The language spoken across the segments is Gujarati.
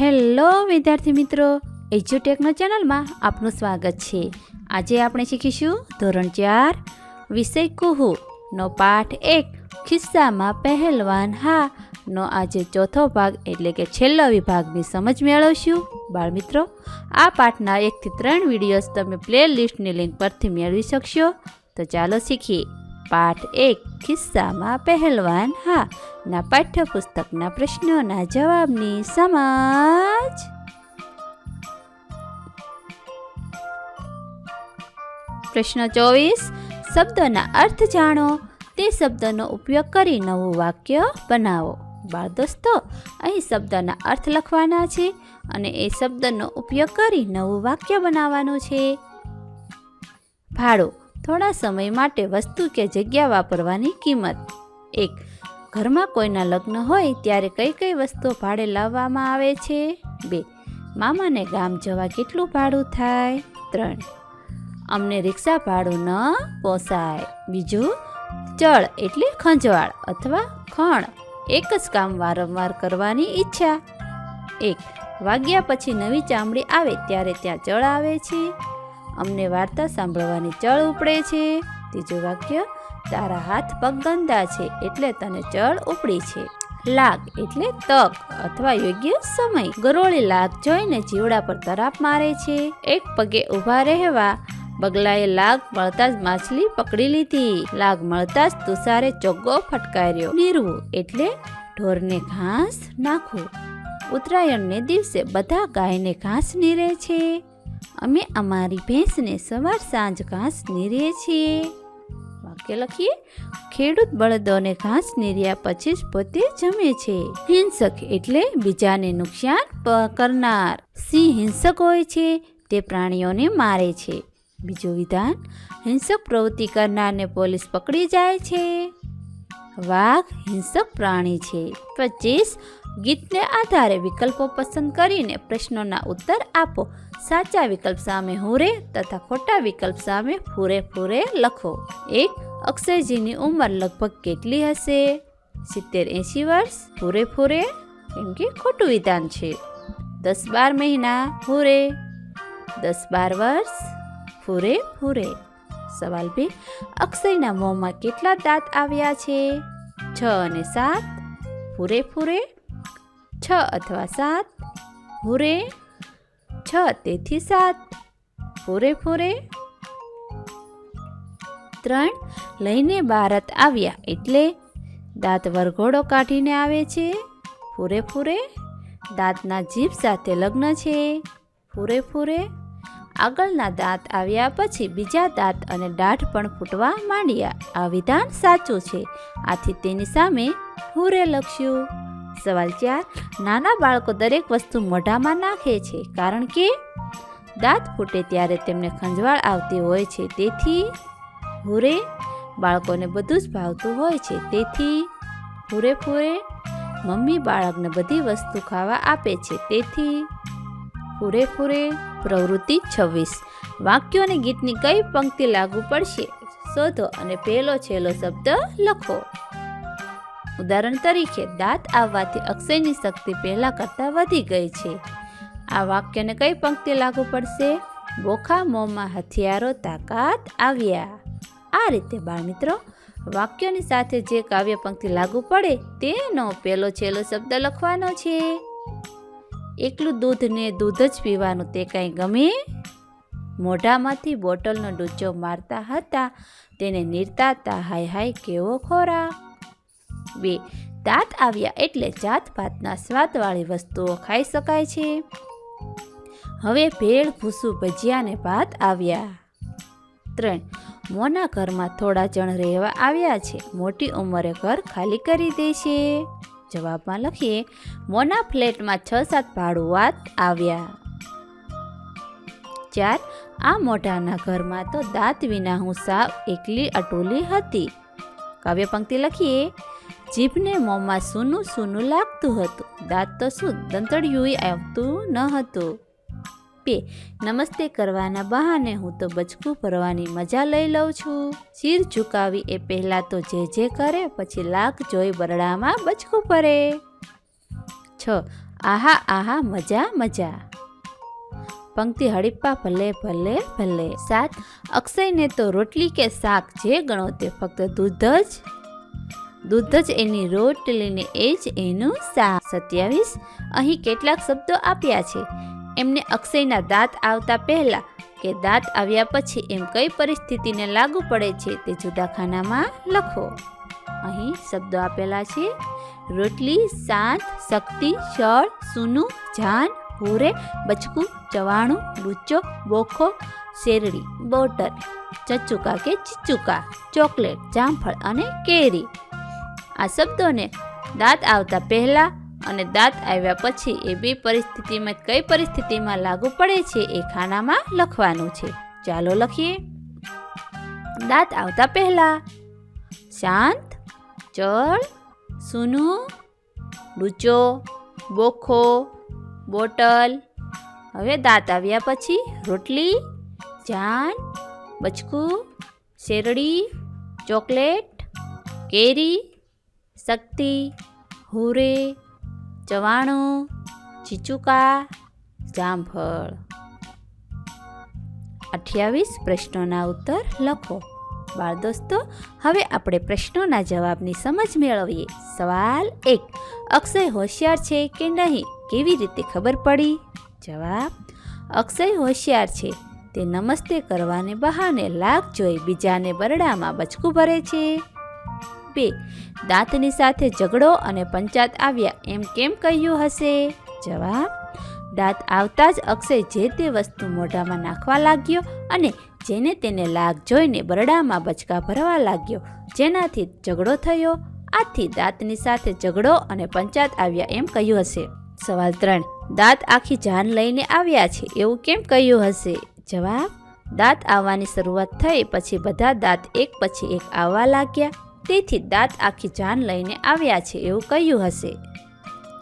હેલો, વિદ્યાર્થી મિત્રો. એજ્યુટેકનો ચેનલમાં આપનું સ્વાગત છે. આજે આપણે શીખીશું ધોરણ ચાર, વિષય કુહુ. નો પાઠ એક, ખિસ્સામાં પહેલવાન હા. નો આજે ચોથો ભાગ, એટલે કે છેલ્લો વિભાગની સમજ મેળવશું. બાળમિત્રો, આ પાઠના એકથી ત્રણ વિડીયોઝ તમે પ્લે લિસ્ટની લિંક પરથી મેળવી શકશો. તો ચાલો શીખીએ. પાઠ એક, ખિસ્સામાં પહેલવાન. હા, ના પાઠ્યપુસ્તકના પ્રશ્નોના જવાબની સમજ. પ્રશ્ન ચોવીસ, શબ્દના અર્થ જાણો. તે શબ્દનો ઉપયોગ કરી નવું વાક્ય બનાવો. બાળ દોસ્તો, અહીં શબ્દના અર્થ લખવાના છે અને એ શબ્દનો ઉપયોગ કરી નવું વાક્ય બનાવવાનું છે. ભાડું થોડા સમય માટે વસ્તુ કે જગ્યા વાપરવાની કિંમત. એક, ઘરમાં કોઈના લગ્ન હોય ત્યારે કઈ કઈ વસ્તુઓ ભાડે લાવવામાં આવે છે? બે, મામાને ગામ જવા કેટલું ભાડું થાય? ત્રણ, અમને રિક્ષા ભાડું ન પોસાય. બીજું ચળ એટલે ખંજવાળ અથવા ખણ, એક જ કામ વારંવાર કરવાની ઈચ્છા. એક, વાગ્યા પછી નવી ચામડી આવે ત્યારે ત્યાં ચળ આવે છે. અમને વાર્તા સાંભળવાની ચળ ઉપડે છે. ત્રીજું વાક્ય, તારા હાથ પગ ગંદા છે એટલે તને ચળ ઉપડી છે. લાગ એટલે તક અથવા યોગ્ય સમય. ગરોળી લાગ જોઈને જીવડા પર તરાપ મારે છે. એક પગે ઊભા રહેવા, બગલાએ લાગ મળતા જ માછલી પકડી લીધી. લાગ મળતા જ તુષારે ચોગ્ગો ફટકાર્યો. નીરવું એટલે ઢોરને ઘાસ નાખવું. ઉત્તરાયણને દિવસે બધા ગાયને ઘાસ નીરે છે. અમે અમારી ભેંસને સવાર સાંજ ઘાસ નીરીએ છીએ. વાક્ય લખીએ, ખેડૂત બળદોને ઘાસ નીર્યા પછી જ પોતે જમે છે. હિંસક એટલે બીજાને નુકસાન કરનાર. સિંહ હિંસક હોય છે, તે પ્રાણીઓને મારે છે. બીજું વિધાન, હિંસક પ્રવૃત્તિ કરનારને પોલીસ પકડી જાય છે. વાઘ હિંસક પ્રાણી છે. પચીસ, ગીતને આધારે વિકલ્પો પસંદ કરીને પ્રશ્નોના ઉત્તર આપો. સાચા વિકલ્પ સામે હુરે તથા ખોટા વિકલ્પ સામે ફૂરે ફૂરે લખો. એક, અક્ષયજીની ઉંમર લગભગ કેટલી હશે? સિત્તેર એંશી વર્ષ, ફૂરે ફૂરે, કેમ કે ખોટું વિધાન છે. દસ બાર મહિના હુરે દસ બાર વર્ષ, ફૂરે ફૂરે. સવાલ બે, અક્ષયના મોંમાં કેટલા દાંત આવ્યા છે? છ અને સાત, ફૂરે ફૂરે. છ અથવા સાત હુરે છ, તેથી સાત. ફોરે ફોરે. ત્રણ, લઈને ભારત આવ્યા, એટલે દાંત વરઘોડો કાઢીને આવે છે. ફૂરે ફૂરે. દાંતના જીભ સાથે લગ્ન છે. ફૂરે ફૂરે. આગળના દાંત આવ્યા પછી બીજા દાંત અને દાઢ પણ ફૂટવા માંડ્યા. આ વિધાન સાચું છે. આથી તેની સામે ફૂરે લખ્યું. સવાલ ચાર, નાના બાળકો દરેક વસ્તુ મોઢામાં નાખે છે કારણ કે દાંત ફૂટે ત્યારે તેમને ખંજવાળ આવતી હોય છે. તેથી હુરે બાળકોને બધું જ ભાવતું હોય છે. તેથી પૂરે પૂરે મમ્મી બાળકને બધી વસ્તુ ખાવા આપે છે. તેથી પૂરેપૂરે પ્રવૃત્તિ છવ્વીસ, વાક્યો અને ગીતની કઈ પંક્તિ લાગુ પડશે? શોધો અને પહેલો છેલ્લો શબ્દ લખો. ઉદાહરણ તરીકે, દાંત આવવાથી અક્ષયની શક્તિ પહેલાં કરતાં વધી ગઈ છે. આ વાક્યને કઈ પંક્તિ લાગુ પડશે? બોખા મોંમાં હથિયારો, તાકાત આવ્યા. આ રીતે બાળમિત્રો, વાક્યની સાથે જે કાવ્ય પંક્તિ લાગુ પડે, તેનો પેલો છેલ્લો શબ્દ લખવાનો છે. એકલું દૂધને દૂધ જ પીવાનું તે કાંઈ ગમે? મોઢામાંથી બોટલનો ડૂચો મારતા હતા, તેને નીરતાતા હાય હાય કેવો ખોરાક? બે. દાંત આવ્યા એટલે જાત ભાતના સ્વાદવાળી વસ્તુઓ ખાઈ શકાય છે. હવે ભેળ ભૂસું ભજીયા ને ભાત આવ્યા. ત્રણ. મોના ઘરમાં થોડા જણ રહેવા આવ્યા છે. મોટી ઉંમરે ઘર ખાલી કરી દે છે. જવાબમાં લખીએ, મોના ફ્લેટમાં છ સાત ભાડુઆત આવ્યા. ચાર. આ મોઢાના ઘરમાં તો દાંત વિના હું સાવ એકલી અટોલી હતી. કાવ્ય પંક્તિ લખીએ જીભને મોંમાં સૂનું સૂનું લાગતું હતું. દાંત તો શું દંતળિયું આવતું ન હતું. બે નમસ્તે કરવાના બહાને હું તો બચકું ભરવાની મજા લઈ લઉં છું. શિર ઝુકાવી એ પહેલાં તો જે જે કરે, પછી લાખ જોઈ બરડામાં બચકું ભરે. છ, આહા આહા, મજા મજા. પંક્તિ હડીપ્પા ભલે ભલે ભલે. સાત, અક્ષયને તો રોટલી કે શાક જે ગણો તે ફક્ત દૂધ જ દૂધ જ એની રોટલીને એ જ એનું સા સત્યાવીસ, અહીં કેટલાક શબ્દો આપ્યા છે. એમને અક્ષયના દાંત આવતા પહેલા કે દાંત આવ્યા પછી એમ કઈ પરિસ્થિતિને લાગુ પડે છે તે જુદા ખાનામાં લખો. અહીં શબ્દો આપેલા છે. રોટલી શાંત શક્તિ, શળ, સૂનું, જાન, ભૂરે, બચકું, ચવાણું લુચ્ચો બોખો, શેરડી, બોટર, ચચુકા કે ચીચુકા, ચોકલેટ, જામફળ અને કેરી. આ શબ્દોને દાંત આવતા પહેલાં અને દાંત આવ્યા પછી એ બે પરિસ્થિતિમાં કઈ પરિસ્થિતિમાં લાગુ પડે છે એ ખાનામાં લખવાનું છે. ચાલો લખીએ. દાંત આવતા પહેલાં શાંત, ચળ, સૂનું ડૂચો બોખો, બોટલ. હવે દાંત આવ્યા પછી રોટલી, જાન, બચકું, શેરડી, ચોકલેટ, કેરી શક્તિ, હુરે, ચવાણું, ચીચુકા, જામફળ. અઠ્યાવીસ પ્રશ્નોના ઉત્તર લખો. બાળ દોસ્તો, હવે આપણે પ્રશ્નોના જવાબની સમજ મેળવીએ. સવાલ એક. અક્ષય હોશિયાર છે કે નહીં? કેવી રીતે ખબર પડી? જવાબ. અક્ષય હોશિયાર છે. તે નમસ્તે કરવાને બહાને લાગ જોઈ બીજાને બરડામાં બચકું ભરે છે. બે દાંતની સાથે ઝઘડો અને પંચાત આવ્યા. એમ કેમ કહ્યું હશે? જવાબ, દાંત આવતા જ અક્ષય જે તે વસ્તુ મોઢામાં નાખવા લાગ્યો અને જેને તેને લાગ જોઈને બરડામાં બચકા ભરવા લાગ્યો. જેનાથી ઝઘડો થયો. આથી દાંતની સાથે ઝઘડો અને પંચાત આવ્યા એમ કહ્યું હશે. સવાલ ત્રણ, દાંત આખી જાન લઈને આવ્યા છે એવું કેમ કહ્યું હશે? જવાબ, દાંત આવવાની શરૂઆત થઈ પછી બધા દાંત એક પછી એક આવવા લાગ્યા. તેથી દાંત આખી જાન લઈને આવ્યા છે એવું કહ્યું હશે.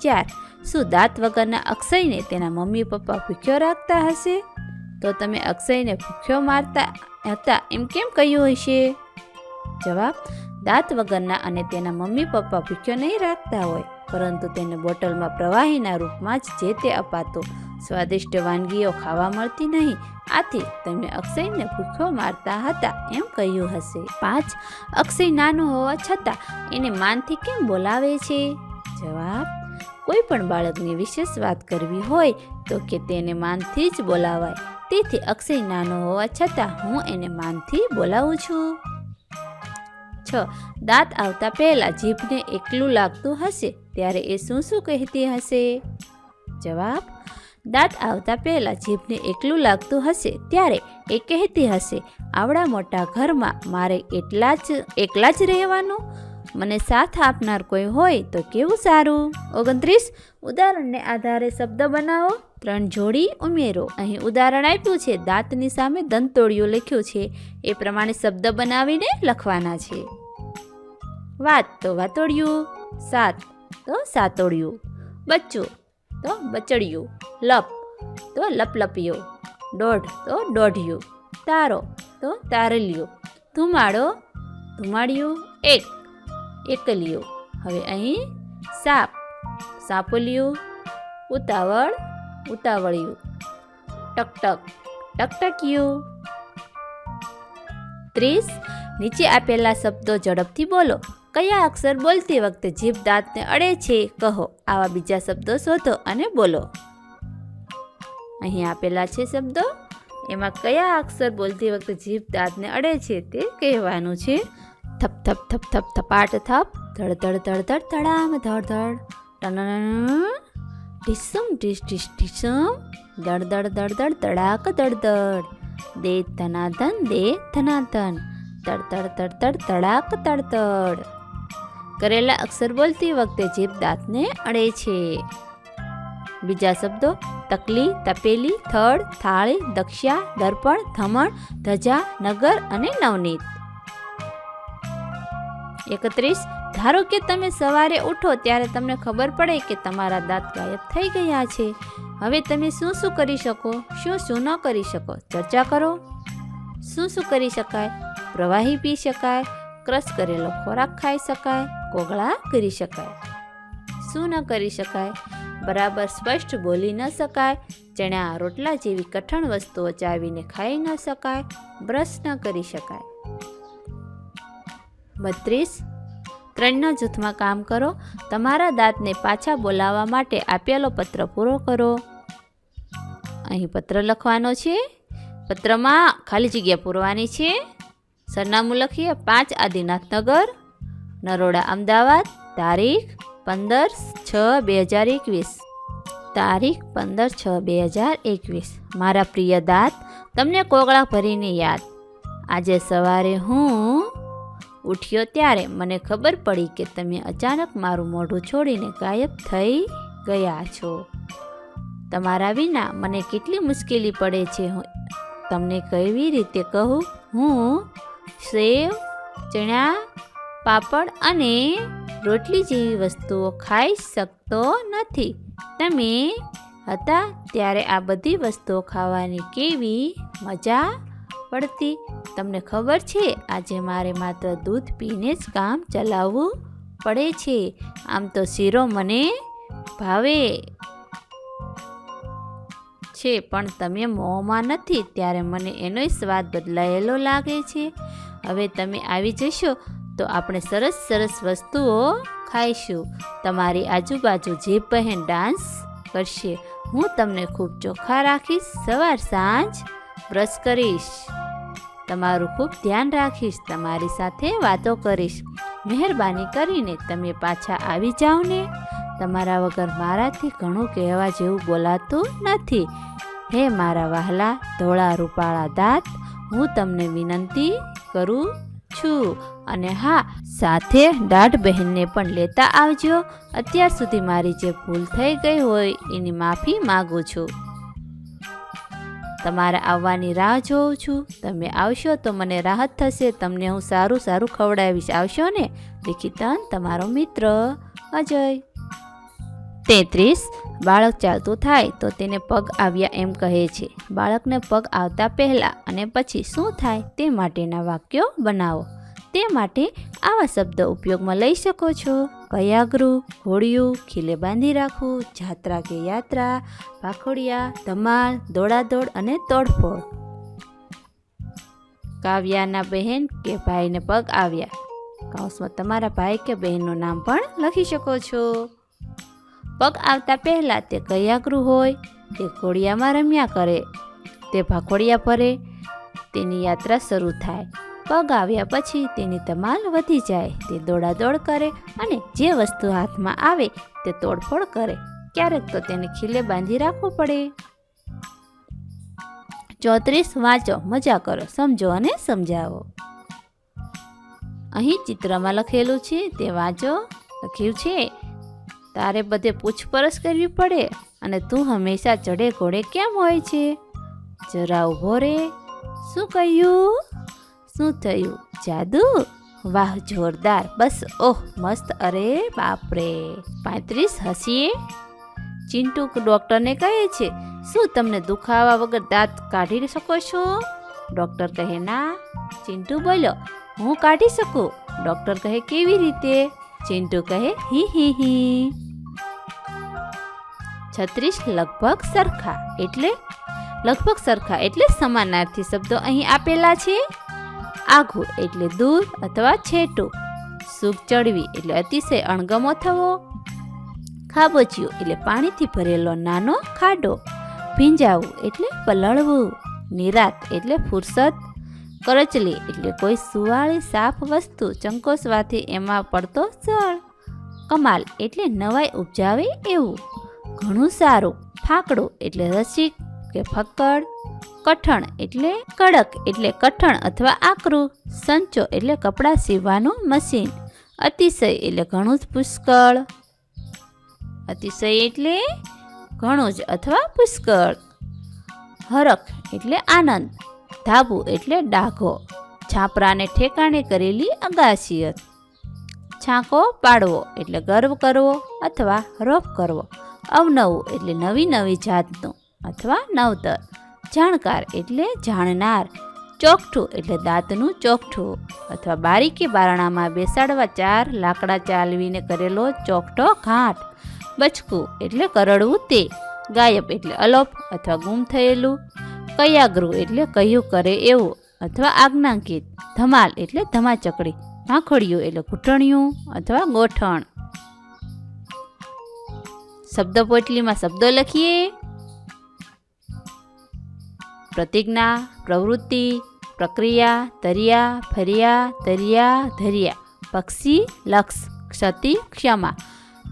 ચાર, શું દાંત વગરના અક્ષયને તેના મમ્મી પપ્પા ભૂખ્યો રાખતા હશે? તો તમે અક્ષયને ભૂખ્યો મારતા હતા એમ કેમ કહ્યું હશે? જવાબ, દાંત વગરના અને તેના મમ્મી પપ્પા ભૂખ્યો નહીં રાખતા હોય, પરંતુ તેને બોટલમાં પ્રવાહીના રૂપમાં જ જે તે અપાતો સ્વાદિષ્ટ વાનગીઓ ખાવા મળતી નહીં. આથી તમે અક્ષયને ભૂખો મારતા હતા એમ કહ્યું હશે. પાંચ. અક્ષય નાનો હોવા છતાં એને માનથી કેમ બોલાવે છે? જવાબ. કોઈ પણ બાળકની વિશેષ વાત કરવી હોય તો કે તેને માનથી જ બોલાવાય. તેથી અક્ષય નાનો હોવા છતાં હું એને માનથી બોલાવું છું. છ. દાંત આવતા પહેલાં જીભને એકલું લાગતું હશે ત્યારે એ શું શું કહેતી હશે? જવાબ. દાંત આવતા પહેલાં જીભને એકલું લાગતું હશે ત્યારે એ કહેતી હશે, આવડા મોટા ઘરમાં મારે એટલા જ, એકલા જ રહેવાનું? મને સાથ આપનાર કોઈ હોય તો કેવું સારું? ઓગણત્રીસ, ઉદાહરણને આધારે શબ્દ બનાવો. ત્રણ જોડી ઉમેરો. અહીં ઉદાહરણ આપ્યું છે. દાંતની સામે દંતોડિયું લખ્યું છે. એ પ્રમાણે શબ્દ બનાવીને લખવાના છે. વાત તો વાતોડિયું સાત, તો સાતોડિયું બચ્ચું તો બચડિયું. લપ. તો લપલપિયો. દોઢ. તો દોઢિયું. તારો. તો તારલિયો. ધુમાડો. ધુમાડિયું. એક. એકલિયો. હવે અહીં સાપ. સાપલિયું. ઉતાવળ. ઉતાવળિયું. ટકટક. ટકટકિયું. ત્રીસ. નીચે આપેલા શબ્દો ઝડપથી બોલો. કયા અક્ષર બોલતી વખતે જીભ દાંતને અડે છે કહો. આવા બીજા શબ્દો શોધો અને બોલો. અહીં આપેલા છે શબ્દો. એમાં કયા અક્ષર બોલતી વખતે જીભ દાંતને અડે છે તે કહેવાનું છે. થપ થપ થપ થપ, થપાટ, થપ. ધડ ધડ ધડ ધડ, ધડામ, ધડ ધડ. ટન ઢીસમ, ઢીસ ઢીસ, ઢીસમ. દડ દડ દડ દડ ધડાક દડ દડ દે, ધનાધન દે, ધનાધન. તડ તડ તડ તડ તડાક તડ તડ કરેલા અક્ષર બોલતી વખતે જીભ દાંતને અડે છે. બીજા શબ્દો, તકલી, તપેલી, થડ, થાળી દક્ષા દર્પણ, ધમણ, ધજા, નગર અને નવનીત. એકત્રીસ, ધારો કે તમે સવારે ઉઠો ત્યારે તમને ખબર પડે કે તમારા દાંત ગાયબ થઈ ગયા છે. હવે તમે શું શું કરી શકો? શું શું ન કરી શકો? ચર્ચા કરો. શું શું કરી શકાય? પ્રવાહી પી શકાય? ક્રશ કરેલો ખોરાક ખાઈ શકાય, કોગળા કરી શકાય. શું ન કરી શકાય? બરાબર સ્પષ્ટ બોલી ન શકાય ચણા રોટલા જેવી કઠણ વસ્તુઓ ચાવીને ખાઈ ન શકાય, બ્રશ ન કરી શકાય. બત્રીસ, ત્રણના જૂથમાં કામ કરો, તમારા દાંતને પાછા બોલાવવા માટે આપેલો પત્ર પૂરો કરો. અહીં પત્ર લખવાનો છે. પત્રમાં ખાલી જગ્યા પૂરવાની છે. સરનામું લખીએ પાંચ આદિનાથનગર, નરોડા અમદાવાદ, તારીખ પંદર છ બે હજાર એકવીસ. તારીખ પંદર છ બે હજાર એકવીસ. મારા પ્રિય દાંત, તમને કોગળા ભરીને યાદ. આજે સવારે હું ઉઠ્યો ત્યારે મને ખબર પડી કે તમે અચાનક મારું મોઢું છોડીને ગાયબ થઈ ગયા છો. તમારા વિના મને કેટલી મુશ્કેલી પડે છે હું તમને કેવી રીતે કહું? હું સેવ, ચણા, પાપડ અને રોટલી જેવી વસ્તુઓ ખાઈ શકતો નથી. તમે હતા ત્યારે આ બધી વસ્તુઓ ખાવાની કેવી મજા પડતી? તમને ખબર છે, આજે મારે માત્ર દૂધ પીને જ કામ ચલાવવું પડે છે. આમ તો શીરો મને ભાવે છે, પણ તમે મોંમાં નથી, ત્યારે મને એનોય સ્વાદ બદલાયેલો લાગે છે. હવે તમે આવી જશો તો આપણે સરસ સરસ વસ્તુઓ ખાઈશું. તમારી આજુબાજુ જે બહેન ડાન્સ કરશે, હું તમને ખૂબ ચોખ્ખા રાખીશ, સવાર સાંજ બ્રશ કરીશ. તમારું ખૂબ ધ્યાન રાખીશ, તમારી સાથે વાતો કરીશ. મહેરબાની કરીને તમે પાછા આવી જાઓ ને. તમારા વગર મારાથી ઘણું કહેવા જેવું બોલાતું નથી. હે મારા વહાલા ધોળા રૂપાળા દાંત હું તમને વિનંતી કરું છું. અને હા, સાથે દાઢ બહેનને પણ લેતા આવજો. અત્યાર સુધી મારી જે ભૂલ થઈ ગઈ હોય, એની માફી માગું છું. તમારા આવવાની રાહ જોઉં છું. તમે આવશો તો મને રાહત થશે. તમને હું સારું સારું ખવડાવીશ. આવશો ને? લિખિતન, તમારો મિત્ર. અજય. તેત્રીસ, બાળક ચાલતું થાય તો તેને પગ આવ્યા એમ કહે છે. બાળકને પગ આવતા પહેલાં અને પછી શું થાય તે માટેના વાક્યો બનાવો. તે માટે આવા શબ્દ ઉપયોગમાં લઈ શકો છો. કયાગૃહ હોળિયું ખીલે બાંધી રાખવું, જાત્રા કે યાત્રા, ભાખોડિયા, ધમાલ, દોડાદોડ અને તોડફોડ. કાવ્યાના બહેન કે ભાઈને પગ આવ્યા. કૌંસમાં તમારા ભાઈ કે બહેનનું નામ પણ લખી શકો છો. પગ આવતા પહેલાં તે કયાગૃહ હોય તે કોળિયામાં રમ્યા કરે. તે ભાખોડિયા ભરે તેની યાત્રા શરૂ થાય. પગ આવ્યા પછી તેની ધમાલ વધી જાય. તે દોડાદોડ કરે અને જે વસ્તુ હાથમાં આવે તે તોડફોડ કરે. ક્યારેક તો તેને ખીલે બાંધી રાખવું પડે. ચોત્રીસ, વાંચો, મજા કરો, સમજો અને સમજાવો. અહીં ચિત્રમાં લખેલું છે, તે વાંચો, લખ્યું છે તારે બધે પૂછપરછ કરવી પડે અને તું હંમેશા ચડે ઘોડે કેમ હોય છે? જરા ઊભો રે. શું કહ્યું? શું થયું? જાદુ? વાહ, જોરદાર. બસ, ઓહ, મસ્ત. અરે બાપરે. પાંત્રીસ હસીએ? ચિંટુ ડૉક્ટરને કહે છે, શું તમને દુખાવા વગર દાંત કાઢી શકો છો? ડૉક્ટર કહે, ના. ચિંટુ બોલ્યો, હું કાઢી શકું. ડૉક્ટર કહે, કેવી રીતે? ચિંટુ કહે, હી હી હી. છત્રીસ લગભગ સરખા એટલે? લગભગ સરખા એટલે સમાનાર્થી શબ્દો અહીં આપેલા છે. આઘું એટલે દૂર અથવા છેટું. સુખ ચડવી એટલે અતિશય અણગમો થવો. ખાબોચિયું એટલે પાણીથી ભરેલો નાનો ખાડો. ભીંજાવું એટલે પલળવું. નિરાત એટલે ફુરસદ. કરચલી એટલે કોઈ સુવાળી સાફ વસ્તુ ચંકોસવાથી એમાં પડતો જળ. કમાલ એટલે નવાઈ ઉપજાવે એવું. ઘણું સારું. ફાકડું એટલે રસિક કે ફક્કડ. કઠણ એટલે કડક એટલે કઠણ અથવા આકરું. સંચો એટલે કપડાં સીવવાનું મશીન. અતિશય એટલે ઘણું જ પુષ્કળ. અતિશય એટલે ઘણું જ અથવા પુષ્કળ. હરખ એટલે આનંદ. ધાબુ એટલે ડાઘો. છાપરાને ઠેકાણે કરેલી અગાશિયત. છાંકો પાડવો એટલે ગર્વ કરવો અથવા રોપ કરવો. અવનવું એટલે નવી નવી જાતનું અથવા નવતર. જાણકાર એટલે જાણનાર. ચોકઠું એટલે દાંતનું ચોકઠું અથવા બારીકી બારણામાં બેસાડવા ચાર, લાકડા ચાલવીને કરેલો ચોકઠો ઘાટ. બચકું એટલે કરડવું તે. ગાયબ એટલે અલોપ અથવા ગુમ થયેલું. કયાગૃહ એટલે કહ્યું કરે એવું અથવા આજ્ઞાંકિત, ધમાલ એટલે ધમાચકડી ભાખડિયું એટલે ઘૂંટણિયું અથવા ગોઠણ. શબ્દ પોટલીમાં શબ્દો લખીએ. પ્રતિજ્ઞા, પ્રવૃત્તિ, પ્રક્રિયા તરિયા ફર્યા તરિયા ધરિયા, પક્ષી, લક્ષ, ક્ષતિ, ક્ષમા,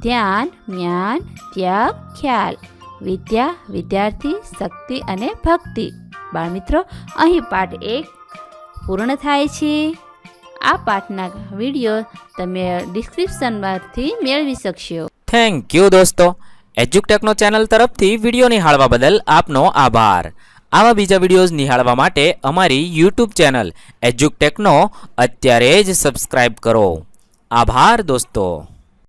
ધ્યાન, જ્ઞાન, ત્યાગ, ખ્યાલ. વિદ્યા, વિદ્યાર્થી, શક્તિ અને ભક્તિ. બાળમિત્રો, અહીં પાઠ એક પૂર્ણ થાય છે. આ પાઠના વીડિયો તમે ડિસ્ક્રિપ્શનમાંથી મેળવી શકશો. થેન્ક યુ દોસ્તો. એજ્યુકટેકનો ચેનલ તરફથી વીડિયો નિહાળવા બદલ આપનો આભાર. આવા બીજા વિડીયોઝ નિહાળવા માટે અમારી યુટ્યુબ ચેનલ એજ્યુકટેકનો અત્યારે જ સબસ્ક્રાઈબ કરો. આભાર દોસ્તો.